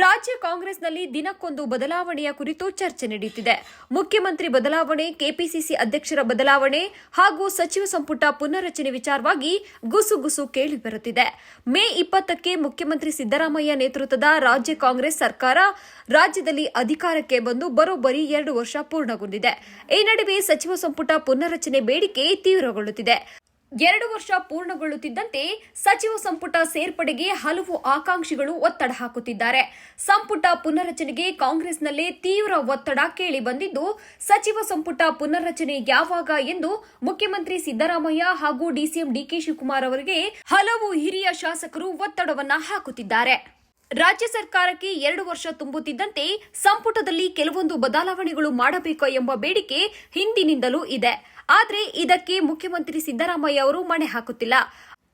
ರಾಜ್ಯ ಕಾಂಗ್ರೆಸ್ನಲ್ಲಿ ದಿನಕ್ಕೊಂದು ಬದಲಾವಣೆಯ ಕುರಿತು ಚರ್ಚೆ ನಡೆಯುತ್ತಿದೆ ಮುಖ್ಯಮಂತ್ರಿ ಬದಲಾವಣೆ, ಕೆಪಿಸಿಸಿ ಅಧ್ಯಕ್ಷರ ಬದಲಾವಣೆ ಹಾಗೂ ಸಚಿವ ಸಂಪುಟ ಪುನರ್ರಚನೆ ವಿಚಾರವಾಗಿ ಗುಸುಗುಸು ಕೇಳಿಬರುತ್ತಿದೆ ಮೇ ಇಪ್ಪತ್ತಕ್ಕೆ ಮುಖ್ಯಮಂತ್ರಿ ಸಿದ್ದರಾಮಯ್ಯ ನೇತೃತ್ವದ ರಾಜ್ಯ ಕಾಂಗ್ರೆಸ್ ಸರ್ಕಾರ ರಾಜ್ಯದಲ್ಲಿ ಅಧಿಕಾರಕ್ಕೆ ಬಂದು ಬರೋಬ್ಬರಿ ಎರಡು ವರ್ಷ ಪೂರ್ಣಗೊಂಡಿದೆ. ಈ ನಡುವೆ ಸಚಿವ ಸಂಪುಟ ಪುನರ್ರಚನೆ ಬೇಡಿಕೆ ತೀವ್ರಗೊಳ್ಳುತ್ತಿದೆ. ಎರಡು ವರ್ಷ ಪೂರ್ಣಗೊಳ್ಳುತ್ತಿದ್ದಂತೆ ಸಚಿವ ಸಂಪುಟ ಸೇರ್ಪಡೆಗೆ ಹಲವು ಆಕಾಂಕ್ಷಿಗಳು ಒತ್ತಡ ಹಾಕುತ್ತಿದ್ದಾರೆ. ಸಂಪುಟ ಪುನರ್ರಚನೆಗೆ ಕಾಂಗ್ರೆಸ್ನಲ್ಲೇ ತೀವ್ರ ಒತ್ತಡ ಕೇಳಿ ಬಂದಿದ್ದು, ಸಚಿವ ಸಂಪುಟ ಪುನರ್ರಚನೆ ಯಾವಾಗ ಎಂದು ಮುಖ್ಯಮಂತ್ರಿ ಸಿದ್ದರಾಮಯ್ಯ ಹಾಗೂ ಡಿಸಿಎಂ ಡಿಕೆ ಶಿವಕುಮಾರ್ ಅವರಿಗೆ ಹಲವು ಹಿರಿಯ ಶಾಸಕರು ಒತ್ತಡವನ್ನು ಹಾಕುತ್ತಿದ್ದಾರೆ. ರಾಜ್ಯ ಸರ್ಕಾರಕ್ಕೆ ಎರಡು ವರ್ಷ ತುಂಬುತ್ತಿದ್ದಂತೆ ಸಂಪುಟದಲ್ಲಿ ಕೆಲವೊಂದು ಬದಲಾವಣೆಗಳು ಮಾಡಬೇಕು ಎಂಬ ಬೇಡಿಕೆ ಹಿಂದಿನಿಂದಲೂ ಇದೆ. ಆದರೆ ಇದಕ್ಕೆ ಮುಖ್ಯಮಂತ್ರಿ ಸಿದ್ದರಾಮಯ್ಯ ಅವರು ಮಣೆ ಹಾಕುತ್ತಿಲ್ಲ.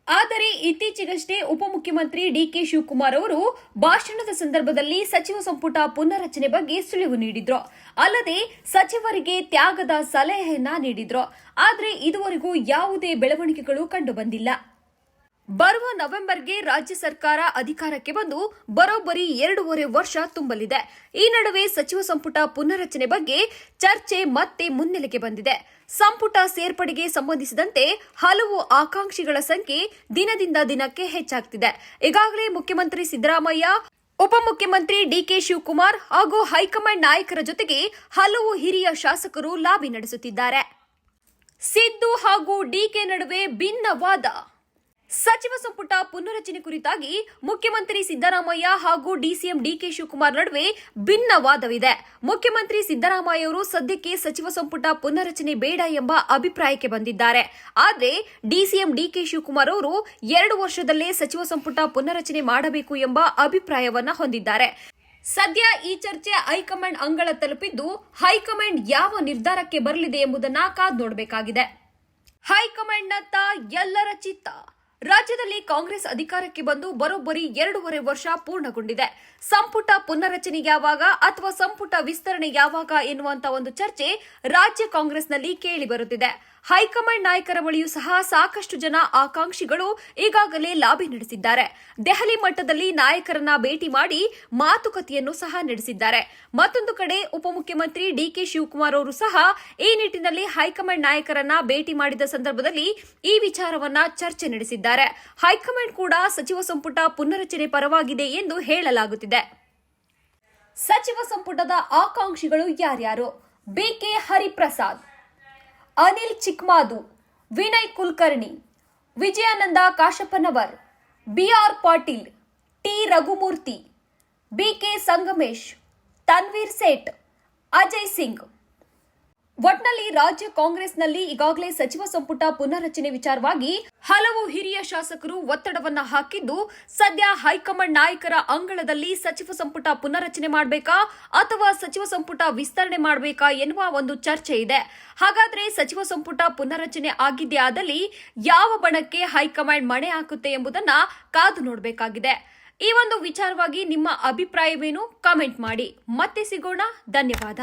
ಆದರೆ ಇತ್ತೀಚೆಗಷ್ಟೇ ಉಪಮುಖ್ಯಮಂತ್ರಿ ಡಿಕೆ ಶಿವಕುಮಾರ್ ಅವರು ಭಾಷಣದ ಸಂದರ್ಭದಲ್ಲಿ ಸಚಿವ ಸಂಪುಟ ಪುನರ್ರಚನೆ ಬಗ್ಗೆ ಸುಳಿವು ನೀಡಿದ್ರು. ಅಲ್ಲದೆ ಸಚಿವರಿಗೆ ತ್ಯಾಗದ ಸಲಹೆಯನ್ನ ನೀಡಿದ್ರು. ಆದರೆ ಇದುವರೆಗೂ ಯಾವುದೇ ಬೆಳವಣಿಗೆಗಳು ಕಂಡುಬಂದಿಲ್ಲ. ಬರುವ ನವೆಂಬರ್ಗೆ ರಾಜ್ಯ ಸರ್ಕಾರ ಅಧಿಕಾರಕ್ಕೆ ಬಂದು ಬರೋಬ್ಬರಿ ಎರಡೂವರೆ ವರ್ಷ ತುಂಬಲಿದೆ. ಈ ನಡುವೆ ಸಚಿವ ಸಂಪುಟ ಪುನರ್ರಚನೆ ಬಗ್ಗೆ ಚರ್ಚೆ ಮತ್ತೆ ಮುನ್ನೆಲೆಗೆ ಬಂದಿದೆ. ಸಂಪುಟ ಸೇರ್ಪಡೆಗೆ ಸಂಬಂಧಿಸಿದಂತೆ ಹಲವು ಆಕಾಂಕ್ಷಿಗಳ ಸಂಖ್ಯೆ ದಿನದಿಂದ ದಿನಕ್ಕೆ ಹೆಚ್ಚಾಗ್ತಿದೆ. ಈಗಾಗಲೇ ಮುಖ್ಯಮಂತ್ರಿ ಸಿದ್ದರಾಮಯ್ಯ, ಉಪಮುಖ್ಯಮಂತ್ರಿ ಡಿಕೆ ಶಿವಕುಮಾರ್ ಹಾಗೂ ಹೈಕಮಾಂಡ್ ನಾಯಕರ ಜೊತೆಗೆ ಹಲವು ಹಿರಿಯ ಶಾಸಕರು ಲಾಬಿ ನಡೆಸುತ್ತಿದ್ದಾರೆ. ಸಿದ್ದು ಹಾಗೂ ಡಿಕೆ ನಡುವೆ ಭಿನ್ನ ವಾದ ಸಚಿವ ಸಂಪುಟ ಪುನರಚನೆ ಕುರಿತಾಗಿ ಮುಖ್ಯಮಂತ್ರಿ ಸಿದ್ದರಾಮಯ್ಯ ಹಾಗೂ ಡಿಸಿಎಂ ಡಿಕೆ ಶಿವಕುಮಾರ್ ನಡುವೆ ಭಿನ್ನ ವಾದವಿದೆ ಮುಖ್ಯಮಂತ್ರಿ ಸಿದ್ದರಾಮಯ್ಯ ಅವರು ಸದ್ಯಕ್ಕೆ ಸಚಿವ ಸಂಪುಟ ಪುನರಚನೆ ಬೇಡ ಎಂಬ ಅಭಿಪ್ರಾಯಕ್ಕೆ ಬಂದಿದ್ದಾರೆ. ಆದರೆ ಡಿಸಿಎಂ ಡಿಕೆ ಶಿವಕುಮಾರ್ ಅವರು ಎರಡು ವರ್ಷದಲ್ಲೇ ಸಚಿವ ಸಂಪುಟ ಪುನರಚನೆ ಮಾಡಬೇಕು ಎಂಬ ಅಭಿಪ್ರಾಯವನ್ನ ಹೊಂದಿದ್ದಾರೆ. ಸದ್ಯ ಈ ಚರ್ಚೆ ಹೈಕಮಾಂಡ್ ಅಂಗಳ ತಲುಪಿದ್ದು ಹೈಕಮಾಂಡ್ ಯಾವ ನಿರ್ಧಾರಕ್ಕೆ ಬರಲಿದೆ ಎಂಬುದನ್ನ ಕಾದು ನೋಡಬೇಕಾಗಿದೆ. ಹೈಕಮಾಂಡ್ನತ್ತ ಎಲ್ಲರ ಚಿತ್ತ. ರಾಜ್ಯದಲ್ಲಿ ಕಾಂಗ್ರೆಸ್ ಅಧಿಕಾರಕ್ಕೆ ಬಂದು ಬರೋಬ್ಬರಿ ಎರಡೂವರೆ ವರ್ಷ ಪೂರ್ಣಗೊಂಡಿದೆ. ಸಂಪುಟ ಪುನರಚನೆ ಯಾವಾಗ ಅಥವಾ ಸಂಪುಟ ವಿಸ್ತರಣೆ ಯಾವಾಗ ಎನ್ನುವಂತ ಒಂದು ಚರ್ಚೆ ರಾಜ್ಯ ಕಾಂಗ್ರೆಸ್ನಲ್ಲಿ ಕೇಳಿ ಬರುತ್ತಿದೆ. ಹೈಕಮಾಂಡ್ ನಾಯಕರ ಬಳಿಯೂ ಸಹ ಸಾಕಷ್ಟು ಜನ ಆಕಾಂಕ್ಷಿಗಳು ಈಗಾಗಲೇ ಲಾಬಿ ನಡೆಸಿದ್ದಾರೆ. ದೆಹಲಿ ಮಟ್ಟದಲ್ಲಿ ನಾಯಕರನ್ನ ಭೇಟಿ ಮಾಡಿ ಮಾತುಕತೆಯನ್ನು ಸಹ ನಡೆಸಿದ್ದಾರೆ. ಮತ್ತೊಂದು ಕಡೆ ಉಪಮುಖ್ಯಮಂತ್ರಿ ಡಿಕೆ ಶಿವಕುಮಾರ್ ಅವರು ಸಹ ಈ ನಿಟ್ಟಿನಲ್ಲಿ ಹೈಕಮಾಂಡ್ ನಾಯಕರನ್ನ ಭೇಟಿ ಮಾಡಿದ ಸಂದರ್ಭದಲ್ಲಿ ಈ ವಿಚಾರವನ್ನ ಚರ್ಚೆ ನಡೆಸಿದ್ದಾರೆ. ಹೈಕಮಾಂಡ್ ಕೂಡ ಸಚಿವ ಸಂಪುಟ ಪುನರಚನೆ ಪರವಾಗಿದೆ ಎಂದು ಹೇಳಲಾಗುತ್ತಿದೆ. ಸಚಿವ ಸಂಪುಟದ ಆಕಾಂಕ್ಷಿಗಳು ಯಾರ್ಯಾರು? BK Hariprasad, Anil Chikmadu, Vinay Kulkarni, Vijayanand Kashappanavar BR Patil, T Raghumurthy BK Sangamesh, Tanveer Sait, Ajay Singh ಒಟ್ನಲ್ಲಿ ರಾಜ್ಯ ಕಾಂಗ್ರೆಸ್ನಲ್ಲಿ ಈಗಾಗಲೇ ಸಚಿವ ಸಂಪುಟ ಪುನರ್ರಚನೆ ವಿಚಾರವಾಗಿ ಹಲವು ಹಿರಿಯ ಶಾಸಕರು ಒತ್ತಡವನ್ನ ಹಾಕಿದ್ದು, ಸದ್ಯ ಹೈಕಮಾಂಡ್ ನಾಯಕರ ಅಂಗಳದಲ್ಲಿ ಸಚಿವ ಸಂಪುಟ ಪುನರ್ರಚನೆ ಮಾಡಬೇಕಾ ಅಥವಾ ಸಚಿವ ಸಂಪುಟ ವಿಸ್ತರಣೆ ಮಾಡಬೇಕಾ ಎನ್ನುವ ಒಂದು ಚರ್ಚೆ ಇದೆ. ಹಾಗಾದ್ರೆ ಸಚಿವ ಸಂಪುಟ ಪುನರ್ರಚನೆ ಆಗಿದೆಯಾದಲ್ಲಿ ಯಾವ ಬಣಕ್ಕೆ ಹೈಕಮಾಂಡ್ ಮಣೆ ಹಾಕುತ್ತೆ ಎಂಬುದನ್ನ ಕಾದು ನೋಡಬೇಕಾಗಿದೆ. ಈ ಒಂದು ವಿಚಾರವಾಗಿ ನಿಮ್ಮ ಅಭಿಪ್ರಾಯವೇನು? ಕಾಮೆಂಟ್ ಮಾಡಿ. ಮತ್ತೆ ಸಿಗೋಣ. ಧನ್ಯವಾದ.